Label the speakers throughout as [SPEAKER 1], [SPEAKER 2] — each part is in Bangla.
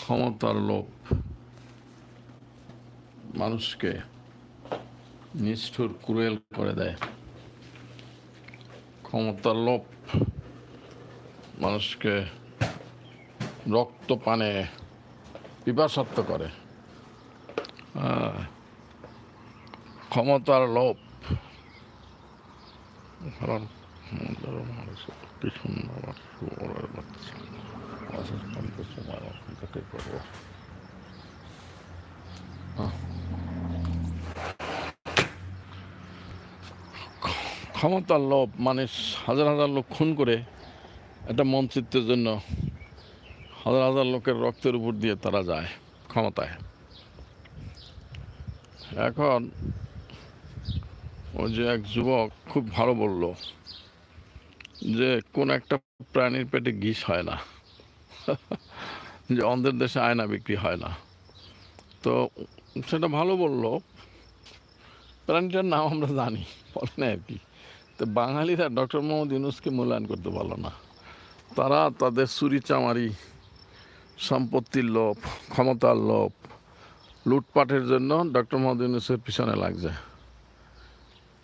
[SPEAKER 1] ক্ষমতার লোভ মানুষকে নিষ্ঠুর, ক্রুয়েল করে দেয়। ক্ষমতার লোভ মানুষকে রক্ত পানে পিপাসাত্ম করে ক্ষমতার লোভ কি সুন্দর বাচ্চা অশেষ পর্যন্ত সময় অপেক্ষা করব ক্ষমতার লোভ মানে হাজার হাজার লোক খুন করে একটা মন্ত্রিত্বের জন্য হাজার হাজার লোকের রক্তের উপর দিয়ে তারা যায়, ক্ষমতায়। এখন ওই যে এক যুবক খুব ভালো বলল যে, কোন একটা প্রাণীর পেটে ঘিস হয় না। যে অন্ধের দেশে আয়না বিক্রি হয় না। তো সেটা ভালো বলল। প্রাণীটার নাম আমরা জানি, বলে না আর কি। তো বাঙালিরা ডক্টর মোহাম্মদ ইউনুসকে মূল্যায়ন করতে পারল না। তারা তাদের চুরি চামারি, সম্পত্তির লোভ, ক্ষমতার লোভ, লুটপাটের জন্য ডক্টর মোহাম্মদ ইউনুসের পিছনে লাগছে।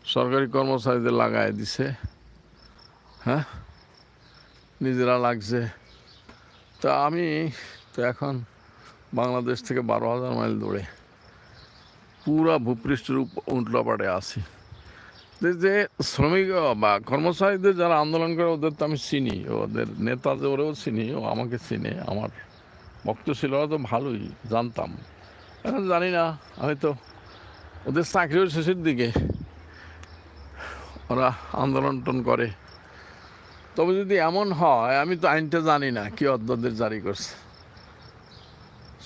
[SPEAKER 1] সরকারি কর্মচারীদের লাগায় দিছে হ্যাঁ? নিজেরা লাগছে। তা আমি, তো এখন বাংলাদেশ থেকে বারো হাজার মাইল দূরে পুরা ভূপৃষ্ঠের উল্টাপাড়ে আছি। যে শ্রমিক বা কর্মচারীদের যারা আন্দোলন করে, ওদের তো আমি চিনি। ওদের নেতা যে ওরেও চিনি, ও আমাকে চিনে। আমার ভক্ত ছিল তো ভালোই, জানতাম। এখন জানি না, হয়তো ওদের চাকরিও শেষের দিকে। ওরা আন্দোলন টন করে। তবে যদি এমন হয়, আমি তো আইনটা জানি না কি অধ্যদের জারি করছে।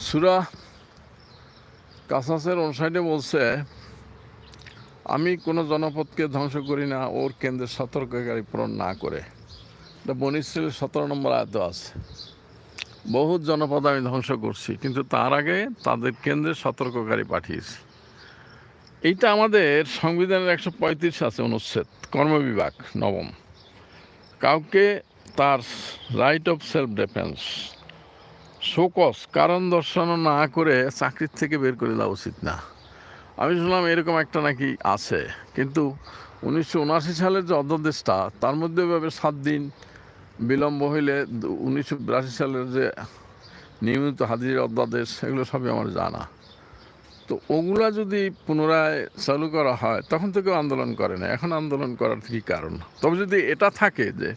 [SPEAKER 1] সুরা কাসাসের অনুসারে বলছে, আমি কোনো জনপদকে ধ্বংস করি না, ওর কেন্দ্রের সতর্ককারী পূরণ না করে। এটা বনিশ্রীর সতেরো নম্বর আয়ত আছে। বহু জনপদ আমি ধ্বংস করছি, কিন্তু তার আগে তাদের কেন্দ্রের সতর্ককারী পাঠিয়েছি। এইটা আমাদের সংবিধানের একশো পঁয়ত্রিশ আছে অনুচ্ছেদ, কর্মবিভাগ, নবম। কাউকে তার right of self defence show cause কারণ দর্শানো না করে চাকরির থেকে বের করে দেওয়া উচিত না। আমি শুনলাম এরকম একটা নাকি আছে, কিন্তু উনিশশো উনআশি সালের যে অধ্যাদেশটা, তার মধ্যে এভাবে সাত দিন বিলম্ব হইলে উনিশশো বিরাশি সালের যে নিয়মিত হাজির অধ্যাদেশ, এগুলো সবই আমার জানা। তো ওগুলা যদি পুনরায় চালু করা হয়, তখন তো কেউ আন্দোলন করে না। এখন আন্দোলন করার কী কারণ? তবে যদি এটা থাকে যে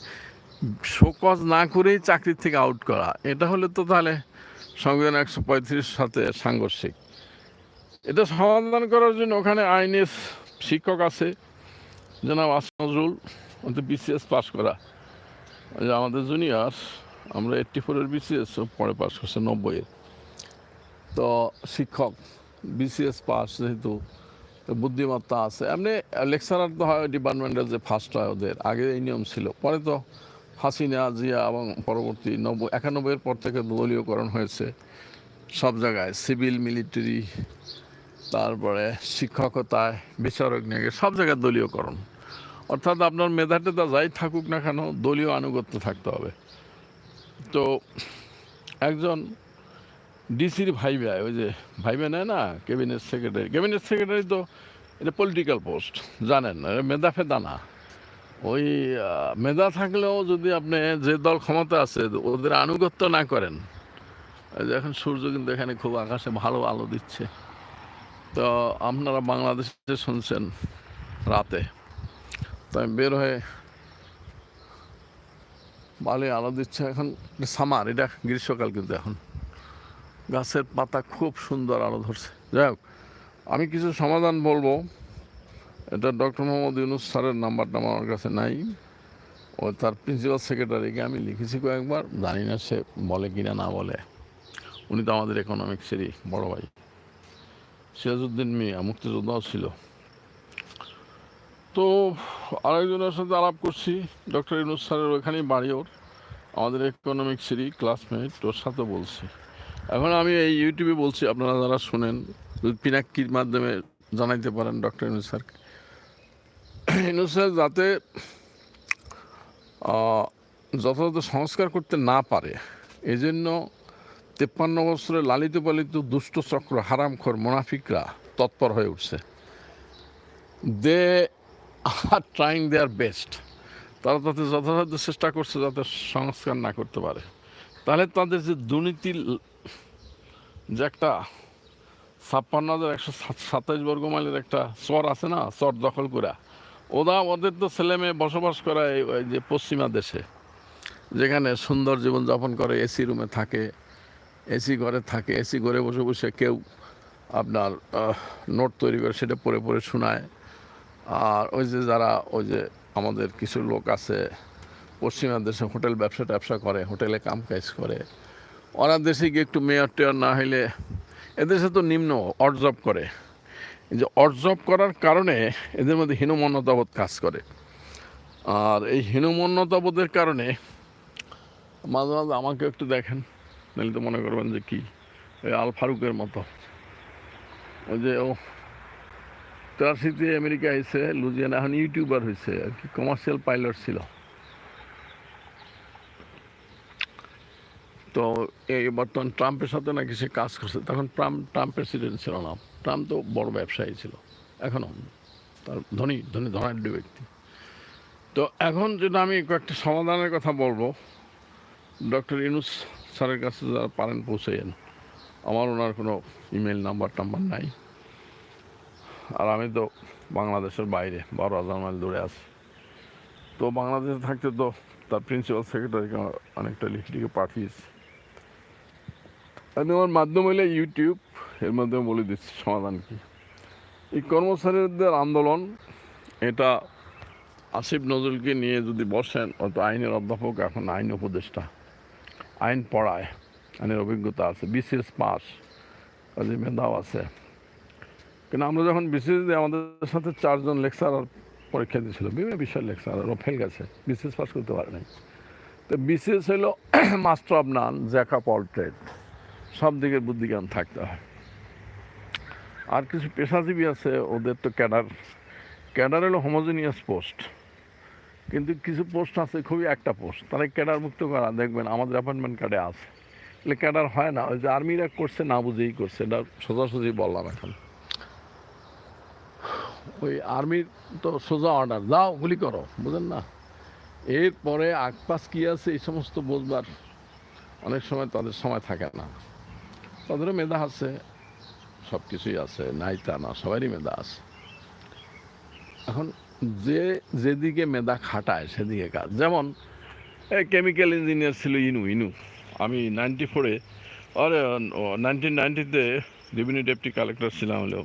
[SPEAKER 1] শোকজ না করেই চাকরির থেকে আউট করা, এটা হলে তো তাহলে সংবিধান একশো পঁয়ত্রিশ সাথে সাংঘর্ষিক। এটা সমাধান করার জন্য ওখানে আইনের শিক্ষক আছে, জনাব আসম নজরুল। ওতে বিসিএস পাস করা। যে আমাদের জুনিয়র আমরা এইট্টি ফোরের বিসিএস পরে পাস করছে, নব্বইয়ের। তো শিক্ষক বিসিএস পাস যেহেতু বুদ্ধিমত্তা আছে। এমনি লেকচারার তো হয় ডিপার্টমেন্টের যে ফার্স্ট হয় ওদের, আগে এই নিয়ম ছিল। পরে তো হাসিনা, জিয়া এবং পরবর্তী নব্বই একানব্বইয়ের পর থেকে দলীয়করণ হয়েছে সব জায়গায়। সিভিল, মিলিটারি, তারপরে শিক্ষকতায়, বিচারক নিয়োগে সব জায়গায় দলীয়করণ। অর্থাৎ আপনার মেধা টেধা যাই থাকুক না কেন, দলীয় আনুগত্য থাকতে হবে। তো একজন ডিসির ভাই ভাইবা ওই যে ভাইবা নেয় না ক্যাবিনেট সেক্রেটারি ক্যাবিনেট সেক্রেটারি তো এটা পলিটিক্যাল পোস্ট জানেন মেধা ফেদা না। ওই মেধা থাকলেও যদি আপনি যে দল ক্ষমতা আছে, ওদের আনুগত্য না করেন এখন সূর্য কিন্তু এখানে খুব আকাশে ভালো আলো দিচ্ছে। তো আপনারা বাংলাদেশে শুনছেন রাতে, তো আমি বের হয়ে ভালোই আলো দিচ্ছে এখন সামার, এটা গ্রীষ্মকাল কিন্তু এখন। গাছের পাতা খুব সুন্দর আলো ধরছে। যাই হোক, আমি কিছু সমাধান বলব। এটা ডক্টর মোহাম্মদ ইউনুস স্যারের নাম্বারটা আমার কাছে নাই। ও তার প্রিন্সিপাল সেক্রেটারিকে আমি লিখেছি কয়েকবার। জানি না সে বলে কি না বলে। উনি তো আমাদের ইকোনমিক্সেরই বড় ভাই। সিরাজউদ্দিন মিয়া, মুক্তিযোদ্ধাও ছিল। তো আরেকজনের সাথে আলাপ করছি। ডক্টর ইউনুস স্যারের ওইখানেই বাড়ি ওর। আমাদের ইকোনমিক্সেরই ক্লাসমেট ওর সাথে বলছি। এখন আমি এই ইউটিউবে বলছি, আপনারা যারা শুনেন পিনাক্কির মাধ্যমে জানাইতে পারেন ডক্টর ইউনুস স্যারকে। ইউনুস স্যার যাতে যথাযথ সংস্কার করতে না পারে এই জন্য তেপ্পান্ন বছরে লালিত পালিত দুষ্ট চক্র, হারামখোর মোনাফিকরা তৎপর হয়ে উঠছে। They are trying their best. তারা তাতে যথাযথ চেষ্টা করছে যাতে সংস্কার না করতে পারে। তাহলে তাদের যে দুর্নীতির যে একটা ছাপ্পান্ন হাজার একশো সাতাইশ বর্গ মাইলের একটা চর আছে না, চর দখল করা ওরা ওদের তো ছেলে মেয়ে বসবাস করা এই যে পশ্চিমা দেশে, যেখানে সুন্দর জীবনযাপন করে, এসি রুমে থাকে, এসি ঘরে থাকে, এসি ঘরে বসে বসে কেউ আপনার নোট তৈরি করে সেটা পড়ে পড়ে শোনায়। আর ওই যে যারা, ওই যে আমাদের কিছু লোক আছে, পশ্চিমা দেশে হোটেল ব্যবসা ট্যাবসা করে, হোটেলে কাম কাজ করে ওরা দেশে গিয়ে একটু মেয়র টেয়র না হইলে এদেশে তো নিম্ন অর্জব করে। যে অর্জব করার কারণে এদের মধ্যে হীনমন্যতাবোধ কাজ করে। আর এই হীনমন্যতাবোধের কারণে মাঝে মাঝে আমাকে একটু দেখেন, নাহলে তো মনে করবেন যে কি ওই আল ফারুকের মতো। ওই যে, ও ট্রাসিতে আমেরিকা এসে লুজিয়ানা, এখন ইউটিউবার হয়েছে আর কি কমার্শিয়াল পাইলট ছিল। তো এই বর্তমান ট্রাম্পের সাথে নাকি সে কাজ করছে। তখন ট্রাম্প ট্রাম্প প্রেসিডেন্ট ছিল না। ট্রাম্প তো বড় ব্যবসায়ী ছিল। এখনও তার ধনী ধনী, ধনাঢ্য ব্যক্তি। তো এখন যেটা আমি কয়েকটা সমাধানের কথা বলব, ডক্টর ইনুস স্যারের কাছে যারা পারেন পৌঁছেন আমার ওনার কোনো ইমেল নাম্বার টাম্বার নাই। আর আমি তো বাংলাদেশের বাইরে, বারো হাজার মাইল দূরে আছি। তো বাংলাদেশে থাকতে তো তার প্রিন্সিপাল সেক্রেটারিকে অনেকটা লিখে লিখে পাঠিয়েছি। আমি আমার মাধ্যম হলে ইউটিউব এর মাধ্যমে বলে দিচ্ছি সমাধান কি। এই কর্মচারীদের আন্দোলন, এটা আসিফ নজরুলকে নিয়ে যদি বসেন, অত আইনের অধ্যাপক, এখন আইন উপদেষ্টা, আইন পড়ায়, আইনের অভিজ্ঞতা আছে, বিসিএস পাস কাজে মেধাও আছে। কিন্তু আমরা যখন বিসিএস আমাদের সাথে চারজন লেকচারার পরীক্ষা দিয়েছিল, বিভিন্ন বিষয়ের লেকচারার ও ফেল গেছে, বিসিএস পাস করতে পারে নাই তো বিসিএস হলো master of none, jack all trade সব দিকের বুদ্ধিজ্ঞান থাকতে হয়। আর কিছু পেশাজীবী আছে, ওদের তো ক্যাডার। ক্যাডার হলো হোমোজিনিয়াস পোস্ট কিন্তু কিছু পোস্ট আছে, খুবই একটা পোস্ট তারা ক্যাডার মুক্ত করা, দেখবেন আমাদের অ্যাপয়েন্টমেন্ট কার্ডে আছে। এগুলো ক্যাডার হয় না, ওই যে আর্মিরা করছে, না বুঝেই করছে, এটা সোজাসুজি বললাম এখন। ওই আর্মির তো সোজা অর্ডার যাও, গুলি করো, বুঝেন না? এরপরে আকপাস কী আছে, এই সমস্ত বোঝবার অনেক সময় তাদের সময় থাকে না। তাদেরও মেধা আছে সব কিছুই আছে, নাই তা না, সবারই মেধা আছে। এখন যে যেদিকে মেধা খাটায়, সেদিকে কাজ। যেমন কেমিক্যাল ইঞ্জিনিয়ার ছিল ইনু ইনু। আমি নাইনটি ফোরে, আরে, নাইনটিন নাইনটিতে রেভিনিউ ডেপুটি কালেক্টর ছিলাম হলেও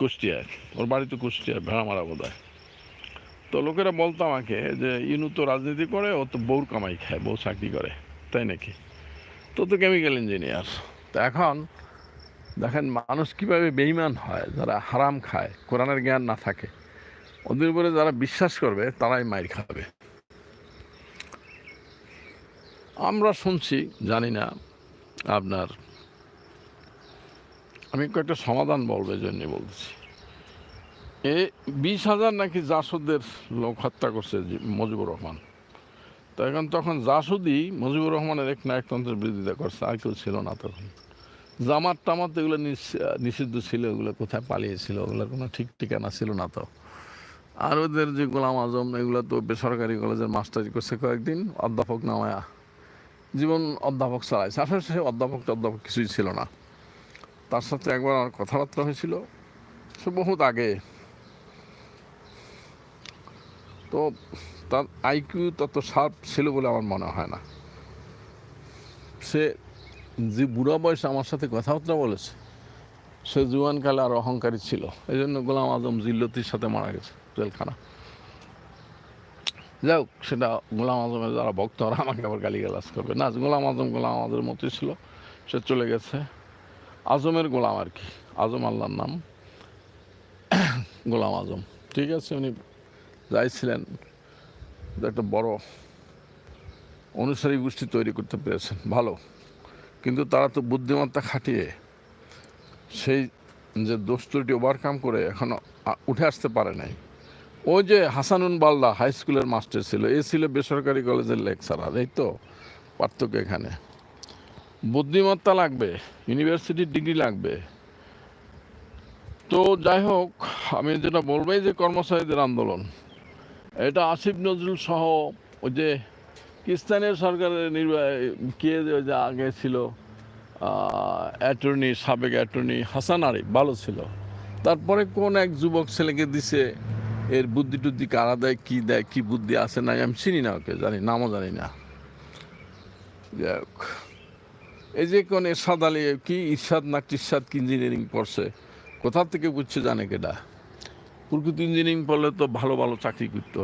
[SPEAKER 1] কুষ্টিয়ায়। ওর বাড়ি তো কুষ্টিয়ায় ভেড়ামারা বোধ হয় তো লোকেরা বলতো আমাকে যে, ইনু তো রাজনীতি করে, ও তো বউর কামাই খায়, বউ চাকরি করে, তাই নাকি? তো তো কেমিক্যাল ইঞ্জিনিয়ার। তো এখন দেখেন মানুষ কীভাবে বেইমান হয়, যারা হারাম খায়, কোরআনের জ্ঞান না থাকে, ওদের উপরে যারা বিশ্বাস করবে, তারাই মাইর খাবে। আমরা শুনছি, জানি না আপনার, আমি কয়েকটা সমাধান বলবে এই জন্যই বলতেছি এ বিশ হাজার নাকি জাসুদের লোক হত্যা করছে মুজিবুর রহমান। তো এখন তখন জাসুদি মুজিবুর রহমানের এক নায়কতন্ত্রের বিরোধিতা করছে, আর কেউ ছিল না তখন। জামাত টামাত এগুলো নিষ- নিষিদ্ধ ছিল, ওগুলো কোথায় পালিয়েছিল, ওগুলোর কোনো ঠিক ঠিকানা ছিল না তো। আর ওদের যে গোলাম আজম, এগুলো তো বেসরকারি কলেজের মাস্টারি করছে কয়েকদিন, অধ্যাপক নামায়া। জীবন অধ্যাপক চালাইছে, আসলে সে অধ্যাপক অধ্যাপক কিছুই ছিল না। তার সাথে একবার আমার কথাবার্তা হয়েছিল, সে বহুত আগে। তো তার আইকিউ তত শার্প ছিল বলে আমার মনে হয় না। সে যে বুড়া বয়সে আমার সাথে কথাবার্তা বলেছে, সে জুয়ানকালে আর অহংকারী ছিল। এই জন্য গোলাম আজম জিল্লতির সাথে মারা গেছে জেলখানা। যাই হোক, সেটা গোলাম আজমের যারা ভক্ত, ওরা আমাকে আবার গালিগালাজ করবে। না, গোলাম আজম গোলাম আজমের মতোই ছিল, সে চলে গেছে। আজমের গোলাম আর কি, আজম আল্লাহর নাম। গোলাম আজম। ঠিক আছে, উনি যাইছিলেন। একটা বড় অনুসারী গোষ্ঠী তৈরি করতে পেরেছেন, ভালো। কিন্তু তারা তো বুদ্ধিমত্তা খাটিয়ে সেই যে দোস্তটি ওভারকাম করে এখনও উঠে আসতে পারে নাই। ওই যে হাসানুন বাল্লা হাই স্কুলের মাস্টার ছিল, এ ছিল বেসরকারি কলেজের লেকচারার, এই তো পার্থক্য এখানে। বুদ্ধিমত্তা লাগবে, ইউনিভার্সিটির ডিগ্রি লাগবে। তো যাই হোক, আমি যেটা বলব যে কর্মচারীদের আন্দোলন এটা আসিফ নজরুল সহ ওই যে কিস্তানের সরকারের নির্বাহ, কে যে আগে ছিল অ্যাটর্নি সাবেক অ্যাটর্নি হাসান আরিফ, ভালো ছিল। তারপরে কোন এক যুবক ছেলেকে দিছে, এর বুদ্ধি টুদ্ধি কারা দেয়, কী দেয়, কী বুদ্ধি আছে না আমি চিনি না ওকে, জানি, নামও জানি না। এই যে কোন এরশাদ আলী, কি ইরশাদ না টিরশাদ কি ইঞ্জিনিয়ারিং পড়ছে, কোথা থেকে বুঝছে জানে কেটা প্রকৃত ইঞ্জিনিয়ারিং পড়লে তো ভালো ভালো চাকরি করতো।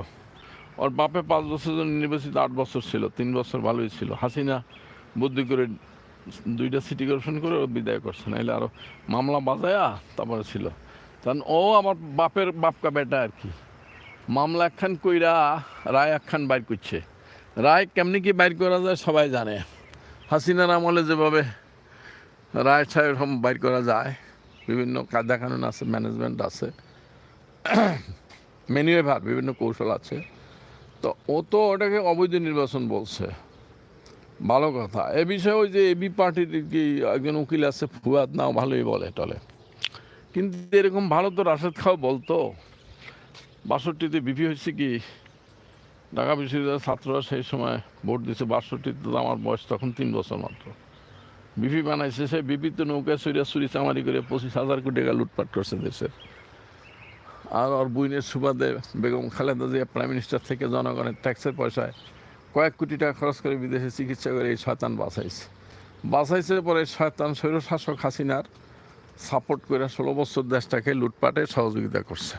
[SPEAKER 1] ওর বাপে পাঁচ বছর ইউনিভার্সিটি আট বছর ছিল, তিন বছর ভালোই ছিল। হাসিনা বুদ্ধি করে দুইটা সিটি কর্পোরেশন করে ও বিদায় করছে নাহলে আরও মামলা বাজায়া তারপরে ছিল। কারণ ও আমার বাপের বাপকা বেটা আর কি। মামলা একখান কইরা রায় একখান বাইর করছে। রায় কেমনি কি বাইর করা যায় সবাই জানে। হাসিনার আমলে যেভাবে রায় ছায় এরকম বাইর করা যায়, বিভিন্ন কায়দা কানুন আছে ম্যানেজমেন্ট আছে। মেনুয়েভার বিভিন্ন কৌশল আছে। তো ও তো ওটাকে অবৈধ নির্বাচন বলছে। ভালো কথা। এ বিষয়ে ওই যে এবি পার্টির কি একজন উকিল আছে, ফুয়াদ, নাও ভালোই বলে টলে। কিন্তু এরকম ভালো তো রাশেদ খাও বলতো। বাষট্টিতে বিপি হয়েছে কি? ঢাকা বিশ্ববিদ্যালয়ের ছাত্ররা সেই সময় ভোট দিছে বাষট্টিতে তো আমার বয়স তখন তিন বছর মাত্র। বিপি বানাইছে সে বিপি তো নৌকা চুরিয়া চুরি চামারি করে পঁচিশ হাজার কোটি টাকা লুটপাট করছে দেশের আর ওর বুইনের সুবাদে বেগম খালেদা জিয়া প্রাইম মিনিস্টার থেকে জনগণের ট্যাক্সের পয়সায় কয়েক কোটি টাকা খরচ করে বিদেশে চিকিৎসা করে এই শয়তান বাঁচাইছে। বাঁচাইছে পরে শয়তান স্বৈরশাসক হাসিনার সাপোর্ট করে ষোলো বছর দেশটাকে লুটপাটে সহযোগিতা করছে।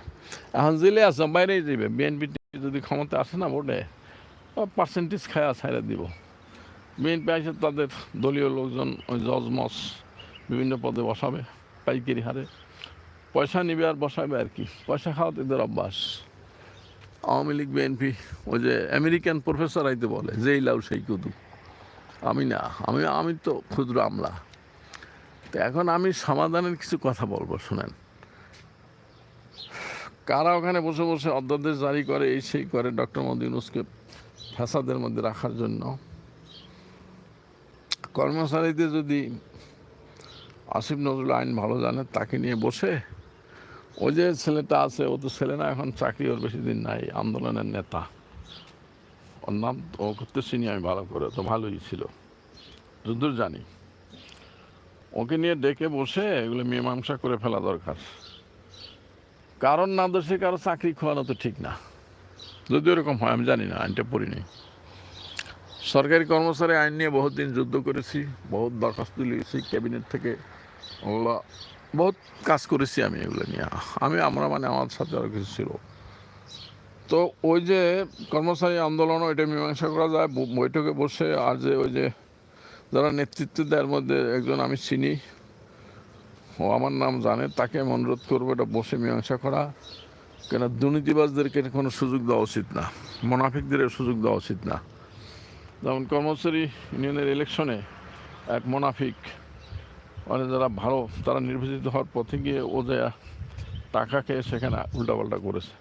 [SPEAKER 1] এখন জেলে আছে বাইরেই যাবে বিএনপি যদি ক্ষমতা আসে না ভোটে পার্সেন্টেজ খায়া ছাইড়া দিব। বিএনপি আসে তাদের দলীয় লোকজন ওই জজ মস বিভিন্ন পদে বসাবে, পাইকারি হারে। পয়সা নিবে আর বসাবে আর কি। পয়সা খাওয়াতে এদের অভ্যাস। আওয়ামী লীগ বিএনপি ওই যে আমেরিকান প্রফেসর আইতে বলে যেই লাউ সেই কুদু। আমি না, আমি আমি তো ক্ষুদ্র আমলা। তো এখন আমি সমাধানের কিছু কথা বলব, শোনেন। কারা ওখানে বসে বসে অধ্যাদেশ জারি করে, এই সেই করে, ডক্টর মোদী ইউনুসকে ফ্যাসাদের মধ্যে রাখার জন্য। কর্মচারীদের যদি আসিফ নজরুল আইন ভালো জানে, তাকে নিয়ে বসে ওই যে ছেলেটা আছে, ও তো ছেলে না, এখন চাকরি ওর বেশি দিন নাই, আন্দোলনের নেতা। ওর নাম ও করতে চিনি আমি ভালো করে, তো ভালোই ছিল। যদ্দূর জানি। ওকে নিয়ে ডেকে বসে এগুলো মীমাংসা করে ফেলা দরকার। কারণ না দোষে কারও চাকরি খোয়ানো তো ঠিক না। যদি ওরকম হয়, আমি জানি না, আইনটা পড়িনি। সরকারি কর্মচারী আইন নিয়ে বহুত দিন যুদ্ধ করেছি, বহুত দরখাস্ত লিখেছি ক্যাবিনেট থেকে ওগুলো বহুত কাজ করেছি আমি এগুলো নিয়ে। আমি, আমরা মানে আমার সাথে আরও কিছু ছিল। তো ওই যে কর্মচারী আন্দোলন, ওইটা মীমাংসা করা যায়। বৈঠকে বসে আর যে ওই যে যারা নেতৃত্ব দেওয়ার মধ্যে একজন আমি চিনি। ও আমার নাম জানে, তাকে আমি অনুরোধ করব এটা বসে মীমাংসা করা। কেন দুর্নীতিবাজদেরকে কোনো সুযোগ দেওয়া উচিত না। মোনাফিকদের সুযোগ দেওয়া উচিত না। যেমন কর্মচারী ইউনিয়নের ইলেকশনে এক মোনাফিক মানে যারা ভালো, তারা নির্বাচিত হওয়ার পথে গিয়ে ও যে টাকা খেয়ে সেখানে উল্টাপাল্টা করেছে।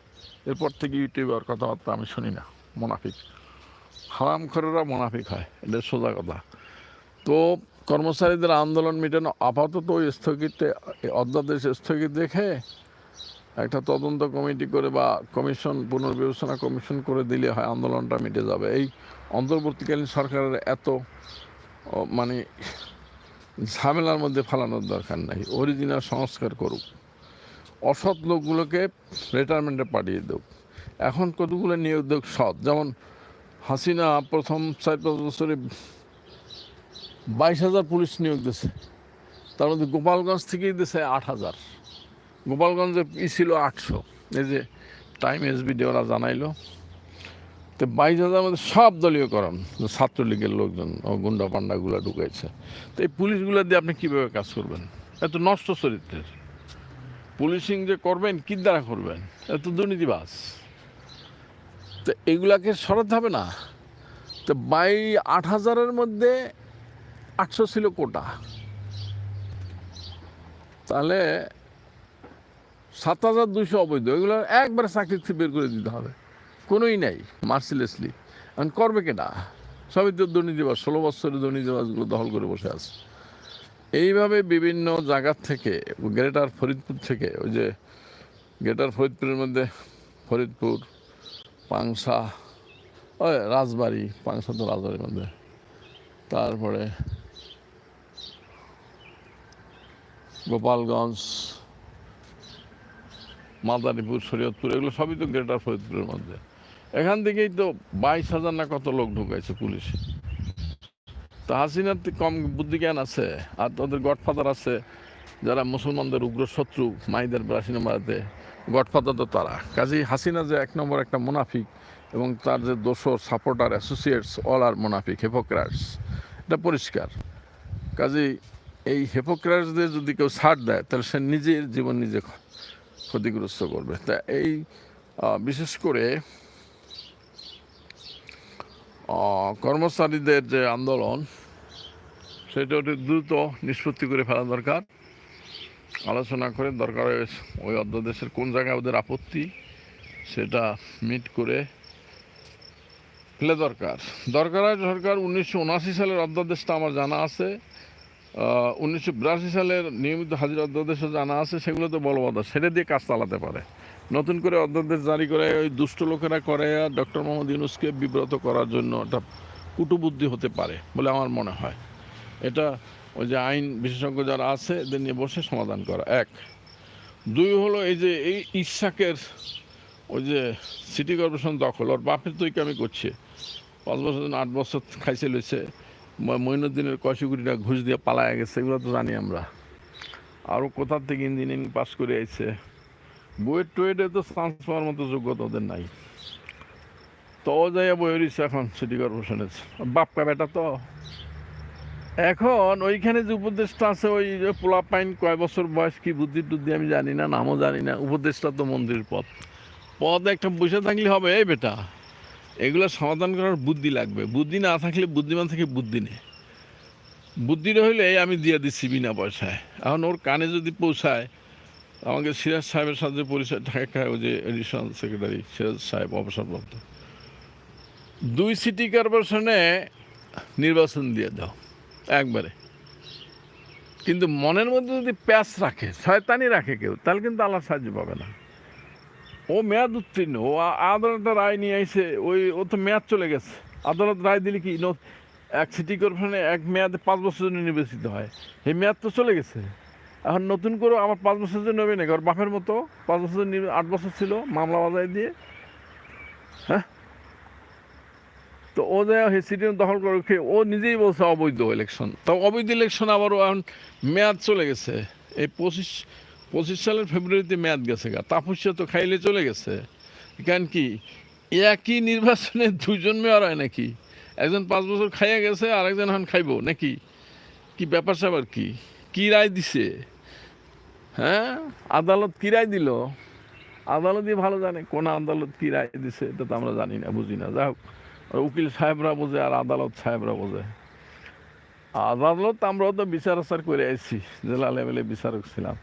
[SPEAKER 1] এরপর থেকে ইউটিউবে আর কথাবার্তা আমি শুনি না, মোনাফিক। হারাম খরেরা মোনাফিক হয়, এটা সোজা কথা। তো কর্মচারীদের আন্দোলন মেটানো আপাতত স্থগিত অধ্যাদেশ স্থগিত দেখে একটা তদন্ত কমিটি করে বা কমিশন, পুনর্বিবেচনা কমিশন করে দিলে হয় আন্দোলনটা মিটে যাবে। এই অন্তর্বর্তীকালীন সরকারের এত মানে ঝামেলার মধ্যে ফালানোর দরকার নাই অরিজিনাল সংস্কার করুক। অসৎ লোকগুলোকে রিটায়ারমেন্টে পাঠিয়ে দেব এখন কতগুলো নিয়োগ দেব সৎ? যেমন হাসিনা প্রথম চার পাঁচ বছরে বাইশ হাজার পুলিশ নিয়োগ দিয়েছে তার মধ্যে গোপালগঞ্জ থেকেই দিয়েছে আট হাজার। গোপালগঞ্জে ই ছিল আটশো। এই যে টাইম এসবিডি ওরা জানাইলো। তো বাইশ হাজার মধ্যে সব দলীয়করণ ছাত্রলীগের লোকজন, ও গুন্ডা পান্ডাগুলো ঢুকেছে তো এই পুলিশগুলো দিয়ে আপনি কীভাবে কাজ করবেন? এত নষ্ট চরিত্রের। পুলিশিং যে করবেন, কী দ্বারা করবেন? এত দুর্নীতিবাস তো এগুলাকে সরাতে হবে না। তো বাই আট হাজারের মধ্যে আটশো ছিল কোটা। তাহলে সাত হাজার দুইশো অবৈধ। এগুলো একবারে চাকরি বের করে দিতে হবে। কোনোই নাই মার্সিলেসলি এখন করবে কেনা সবই তো দুর্নীতিবাস ষোলো বছরের দুর্নীতিবাসগুলো দখল করে বসে আছে। এইভাবে বিভিন্ন জায়গার থেকে, গ্রেটার ফরিদপুর থেকে, ওই যে গ্রেটার ফরিদপুরের মধ্যে ফরিদপুর, পাংশা, ওই রাজবাড়ি, পাংশা তো রাজবাড়ির মধ্যে। তারপরে গোপালগঞ্জ মাদারীপুর শরীয়তপুর, এগুলো সবই তো গ্রেটার ফরিদপুরের মধ্যে। এখান থেকেই তো বাইশ হাজার না কত লোক ঢুকাইছে পুলিশ। তো হাসিনার কম বুদ্ধি জ্ঞান আছে, আর তাদের গডফাদার আছে, যারা মুসলমানদের উগ্র শত্রু, মাইদের ব্রাসিনা মারাতে। গডফাদার তো তারা। কাজেই হাসিনা যে এক নম্বর একটা মুনাফিক, এবং তার যে দোসর সাপোর্টার, অ্যাসোসিয়েটস অল আর মুনাফিক হেপোক্রাটস এটা পরিষ্কার। কাজেই এই হেপোক্রাটসদের যদি কেউ ছাড় দেয়, তাহলে সে নিজের জীবন নিজে ক্ষতিগ্রস্ত করবে। তা এই বিশেষ করে কর্মচারীদের যে আন্দোলন সেটা অতি দ্রুত নিষ্পত্তি করে ফেলা দরকার। আলোচনা করে দরকার ওই অধ্যাদেশের কোন জায়গায় ওদের আপত্তি সেটা মিট করে ফেলে দরকার। দরকার হয় সরকার উনিশশো উনআশি সালের অধ্যাদেশটা আমার জানা আছে। উনিশশো বিরাশি সালের নিয়মিত হাজির অধ্যাদেশও জানা আছে। সেগুলো তো বলবৎ আছে, সেটা দিয়ে কাজ চালাতে পারে। নতুন করে অধ্যাদেশ জারি করে ওই দুষ্ট লোকেরা করে ডক্টর মোহাম্মদ ইউনুসকে বিব্রত করার জন্য একটা কুটুবুদ্ধি হতে পারে বলে আমার মনে হয়। এটা ওই যে আইন বিশেষজ্ঞ যারা আছে, এদের নিয়ে বসে সমাধান করা। এক। দুই হলো এই যে এই ইশাকের ওই যে সিটি কর্পোরেশন দখল, ওর বাপের তো আমি করছে। পাঁচ বছর আট বছর খাইছে লইছে। ম- মঈনুদ্দিনের কয়শো কোটি ঘুষ দিয়ে পালায় গেছে, এগুলো তো জানি আমরা। আরও কোথার থেকে ইঞ্জিনিয়ারিং পাস করে আইছে? বুয়েট টুয়েটে তো চান্স পাওয়ার মতো যোগ্যতা ওদের নাই। তো যাইয়া বই রয়েছে এখন সিটি কর্পোরেশনের বাপকা বেটা তো। এখন ওইখানে যে উপদেষ্টা আছে, ওই যে পোলা পাইন কয় বছর বয়স, কি বুদ্ধি টুদ্ধি আমি জানি না, নামও জানি না। উপদেষ্টা তো মন্দির পথ পদ একটা বসে থাকলে হবে, এই বেটা। এগুলো সমাধান করার বুদ্ধি লাগবে। বুদ্ধি না থাকলে বুদ্ধিমান থেকে বুদ্ধি নেই বুদ্ধিটা হইলে আমি দিয়ে দিচ্ছি বিনা পয়সায়। এখন ওর কানে যদি পৌঁছায় আমাকে সিরাজ সাহেবের সাথে পরিচয় ঢাকায় ওই যে এডিশনাল সেক্রেটারি সিরাজ সাহেব অবসরপ্রাপ্ত। দুই সিটি কর্পোরেশনে নির্বাচন দিয়ে দাও, একবারে। কিন্তু মনের মধ্যে যদি প্যাঁচ রাখে, শয়তানি রাখে কেউ, তাহলে কিন্তু আল্লাহ সাহায্য পাবে না। ও মেয়াদ উত্তীর্ণ, ও আদালতের রায় নিয়ে আইসে ওই, ও তো মেয়াদ চলে গেছে। আদালত রায় দিলে কি এক সিটি কর্পোরেশনে এক মেয়াদে পাঁচ বছর জন্য নির্বাচিত হয়। এই মেয়াদ তো চলে গেছে। এখন নতুন করে আমার পাঁচ বছর জন্য নেবে নাকি ওর বাপের মতো। পাঁচ বছর আট বছর ছিল, মামলা বাজায় দিয়ে। হ্যাঁ? তো ও যে সিটি দখল করে খেয়ে ও নিজেই বলছে অবৈধ ইলেকশন তো অবৈধ ইলেকশন আবারও এখন মেয়াদ চলে গেছে। এই পঁচিশ পঁচিশ সালের ফেব্রুয়ারিতে মেয়াদ গেছে গা। তাপস্যা তো খাইলে চলে গেছে। কেন কি, একই নির্বাচনে দুজন মেয়র হয় নাকি? একজন পাঁচ বছর খাইয়া গেছে আর একজন এখন খাইবো নাকি? কি ব্যাপার স্যাপার কি? কি রায় দিছে? হ্যাঁ? আদালত কি রায় দিল আদালতই ভালো জানে কোন আদালত কি রায় দিছে, এটা তো আমরা জানি না, বুঝি না। যাই হোক উকিল সাহেবরা বোঝে আর আদালত সাহেবরা বোঝে। আদালত আমরাও তো বিচার আচার করে আসছি জেলা লেভেলে বিচারক ছিলাম।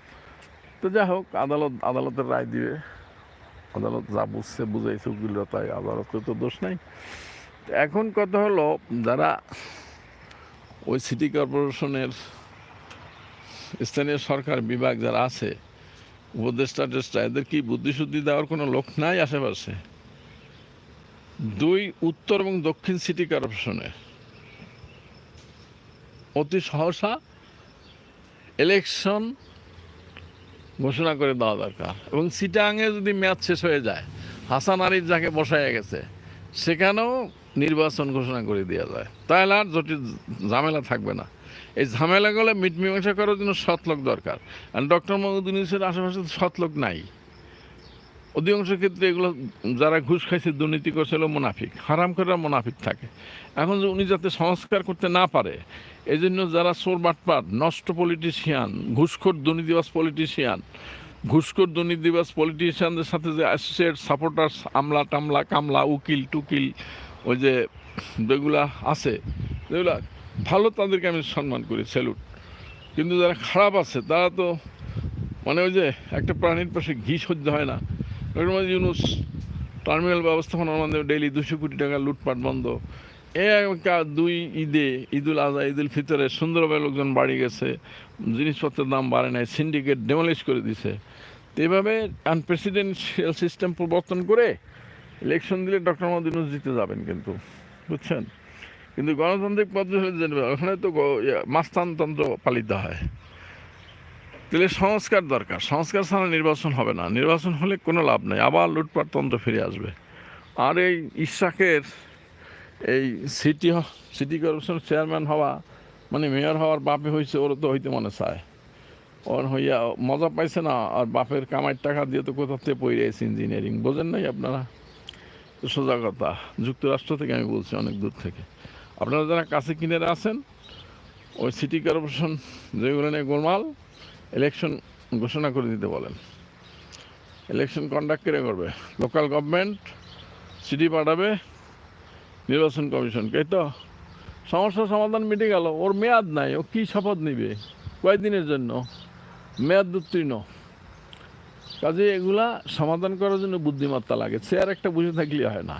[SPEAKER 1] তো যাই হোক, আদালত, আদালতের রায় দিবে। আদালত যা বুঝছে, বুঝাইছে উকিলরা তাই আদালতের তো দোষ নাই। এখন কথা হলো, যারা ওই সিটি কর্পোরেশনের স্থানীয় সরকার, বিভাগ যারা আছে, উপদেষ্টা টেস্টা এদের কি বুদ্ধিশুদ্ধি দেওয়ার কোনো লোক নাই আশেপাশে? দুই, উত্তর এবং দক্ষিণ সিটি কর্পোরেশনে। অতি সহসা ইলেকশন ঘোষণা করে দেওয়া দরকার। এবং সিটাঙে যদি ম্যাচ শেষ হয়ে যায়, হাসান আরিফ যাকে বসায় গেছে, সেখানেও নির্বাচন ঘোষণা করে দেওয়া যায়। তাহলে আর জটিল ঝামেলা থাকবে না। এই ঝামেলাগুলো মিট মীমাংসা করার জন্য সৎ লোক দরকার। আর ডক্টর মোহাম্মদ ইউনুসের আশেপাশে সৎ লোক নাই। অধিকাংশ ক্ষেত্রে এগুলো যারা ঘুষ খাইছে, দুর্নীতি করছিল মুনাফিক। হারাম করে মুনাফিক থাকে। এখন যে উনি যাতে সংস্কার করতে না পারে এই জন্য যারা চোর বাটপাট, নষ্ট পলিটিশিয়ান ঘুষখোর দুর্নীতিবাস পলিটিশিয়ান ঘুষখোর দুর্নীতিবাস পলিটিশিয়ানদের সাথে যে অ্যাসোসিয়েট সাপোর্টার্স আমলা টামলা, কামলা, উকিল, টুকিল, ওই যে যেগুলা আছে, যেগুলা ভালো তাদেরকে আমি সম্মান করি স্যালুট কিন্তু যারা খারাপ আছে, তারা তো মানে ওই যে একটা প্রাণীর পাশে ঘি সহ্য হয় না। ডক্টর ইউনুস টার্মিনাল ব্যবস্থাপনার মাধ্যমে ডেইলি দুশো কোটি টাকা লুটপাট বন্ধ। এ দুই ঈদে, ঈদুল আজহা ঈদুল ফিতরে সুন্দরভাবে লোকজন বাড়ি গেছে, জিনিসপত্রের দাম বাড়ে নাই সিন্ডিকেট ডেমলিশ করে দিছে। তো এভাবে আনপ্রেসিডেন্সিয়াল সিস্টেম প্রবর্তন করে ইলেকশন দিলে ডক্টর মোহাম্মদ জিতে যাবেন কিন্তু, বুঝছেন? কিন্তু গণতান্ত্রিক পদ্ধতি ওখানে তো গ- মাস্তানতন্ত্র পালিত হয়। তাহলে সংস্কার দরকার। সংস্কার ছাড়া নির্বাচন হবে না। নির্বাচন হলে কোনো লাভ নেই। আবার লুটপাট তন্ত্র ফিরে আসবে। আর এই ইশাকের এই সিটি সিটি কর্পোরেশন চেয়ারম্যান হওয়া মানে মেয়র হওয়ার বাপে হয়েছে ওর তো হইতে মনে চায়। ওর হইয়া মজা পাইছে না, আর বাপের কামাইয়ের টাকা দিয়ে তো কোথা থেকে পড়ে আছে ইঞ্জিনিয়ারিং বোঝেন নাই আপনারা? সোজা কথা। যুক্তরাষ্ট্র থেকে আমি বলছি অনেক দূর থেকে। আপনারা যারা কাছে কিনে আছেন, ওই সিটি কর্পোরেশন যেগুলো নিয়ে গোলমাল ইলেকশন ঘোষণা করে দিতে বলেন। ইলেকশন কন্ডাক্ট করে করবে? লোকাল গভর্নমেন্ট সিটি পাঠাবে, নির্বাচন কমিশনকে তো? সমস্যার সমাধান মিটে গেল, ওর মেয়াদ নাই, ও কী শপথ নিবে? কয়েকদিনের জন্য? মেয়াদ উত্তীর্ণ। কাজে এগুলা সমাধান করার জন্য বুদ্ধিমত্তা লাগে চেয়ার একটা বুঝে থাকলে হয় না।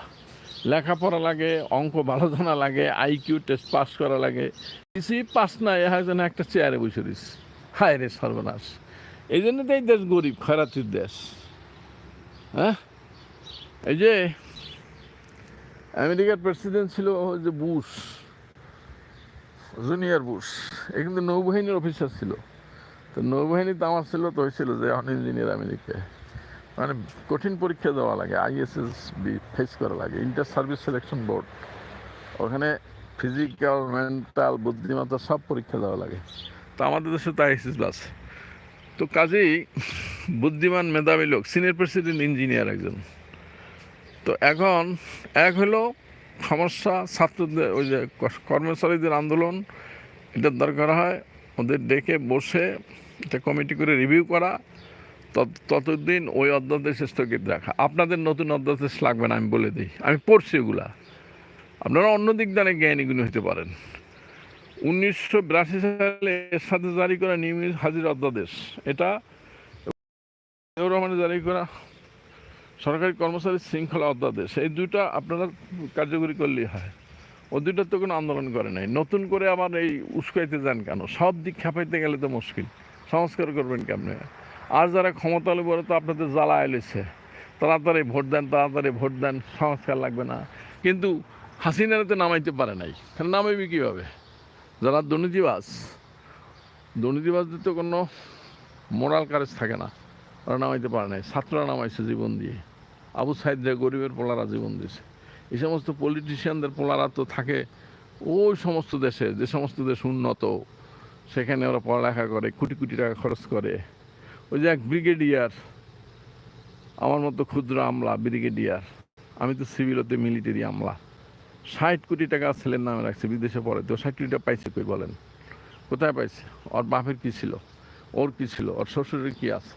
[SPEAKER 1] লেখাপড়া লাগে, অঙ্ক ভালো জানা লাগে আইকিউ টেস্ট পাস করা লাগে। কিছুই পাস না এ হয় যেন একটা চেয়ারে বসে দিস হায় রে সর্বনাশ। এই জন্য তো এই দেশ গরিব খরাতির দেশ। হ্যাঁ? এই যে আমেরিকার প্রেসিডেন্ট ছিল যে বুশ জুনিয়র বুশ। এ কিন্তু নৌবাহিনীর অফিসার ছিল। তো নৌবাহিনীতে আমার ছিল, তো হয়েছিল যে অন ইঞ্জিনিয়ার আমেরিকায়। মানে কঠিন পরীক্ষা দেওয়া লাগে আইএসএস বি ফেস করা লাগে। ইন্টার সার্ভিস সিলেকশন বোর্ড ওখানে ফিজিক্যাল মেন্টাল বুদ্ধিমত্তা সব পরীক্ষা দেওয়া লাগে। তো আমাদের দেশে তো আইএসএস আছে তো কাজেই বুদ্ধিমান মেধাবী লোক সিনিয়র প্রেসিডেন্ট ইঞ্জিনিয়ার একজন। তো এখন এক হলো সমস্যা, ছাত্রদের ওই যে কর্মচারীদের আন্দোলন, এটার দরকার হয় ওদের ডেকে বসে একটা কমিটি করে রিভিউ করা ততদিন ওই অধ্যাদেশ স্থগিত রাখা। আপনাদের নতুন অধ্যাদেশ লাগবে না, আমি বলে দিই। আমি পড়ছি এগুলা। আপনারা অন্য দিক দ্বারা জ্ঞানীগুলো হতে পারেন। উনিশশো বিরাশি সালে এর সাথে জারি করা নিয়মিত হাজির অধ্যাদেশ, এটা রহমানের জারি করা সরকারি কর্মচারী শৃঙ্খলা অধ্যাদেশ, এই দুইটা আপনারা কার্যকরী করলেই হয়। ও দুইটা তো কোনো আন্দোলন করে নাই। নতুন করে আবার এই উস্কাইতে যান কেন? সব দিক খেপাইতে গেলে তো মুশকিল। সংস্কার করবেন কেমনে? আর যারা ক্ষমতা লোক তো আপনাদের জ্বালা এলেছে তাড়াতাড়ি ভোট দেন, তাড়াতাড়ি ভোট দেন, সংস্কার লাগবে না। কিন্তু হাসিনারা তো নামাইতে পারে নাই। তাহলে নামাইবি কীভাবে? যারা দুর্নীতিবাজ, দুর্নীতিবাজদের তো কোনো মোরাল কারেজ থাকে না। ওরা নামাইতে পারে নাই। ছাত্ররা নামাইছে জীবন দিয়ে। আবু সাইদরা গরিবের পোলারা জীবন দিয়েছে। এই সমস্ত পলিটিশিয়ানদের পোলারা তো থাকে ওই সমস্ত দেশে। যে সমস্ত দেশ উন্নত, সেখানে ওরা পড়ালেখা করে, কোটি কোটি টাকা খরচ করে। ওই যে এক ব্রিগেডিয়ার, আমার মতো ক্ষুদ্র আমলা, ব্রিগেডিয়ার। আমি তো সিভিল হতে মিলিটারি আমলা। ষাট কোটি টাকা ছেলের নামে রাখছে, বিদেশে পড়ে। তো ষাট কোটি টাকা পাইছে কই বলেন? কোথায় পাইছে? ওর বাপের কী ছিল? ওর কী ছিল? ওর শ্বশুরের কী আছে?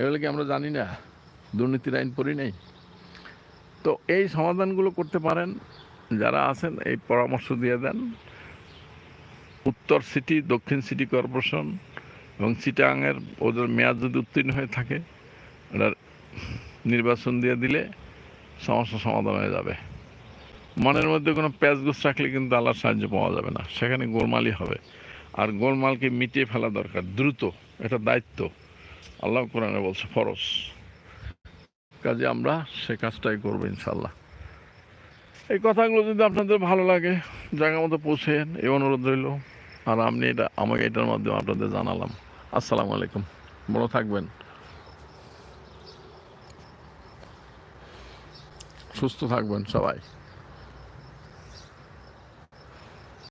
[SPEAKER 1] এগুলো কি আমরা জানি না? দুর্নীতির আইন পড়ি নেই? তো এই সমাধানগুলো করতে পারেন, যারা আছেন, এই পরামর্শ দিয়ে দেন। উত্তর সিটি, দক্ষিণ সিটি কর্পোরেশন এবং চিটাঙের ওদের মেয়াদ যদি উত্তীর্ণ হয়ে থাকে এটার নির্বাচন দিয়ে দিলে সমস্যা সমাধান হয়ে যাবে। মনের মধ্যে কোনো প্যাঁচগুছ রাখলে কিন্তু আল্লাহর সাহায্য পাওয়া যাবে না। সেখানে গোলমালই হবে। আর গোলমালকে মিটিয়ে ফেলা দরকার, দ্রুত। এটা দায়িত্ব। আল্লাহ কোরআনে বলছে, ফরজ। কাজে আমরা সে কাজটাই করব ইনশাল্লাহ এই কথাগুলো যদি আপনাদের ভালো লাগে, জায়গা মতো পৌঁছেন এই অনুরোধ রইল। আর আপনি এটা, আমাকে এটার মাধ্যমে আপনাদের জানালাম। আসসালামু আলাইকুম। ভালো থাকবেন। সুস্থ থাকবেন সবাই।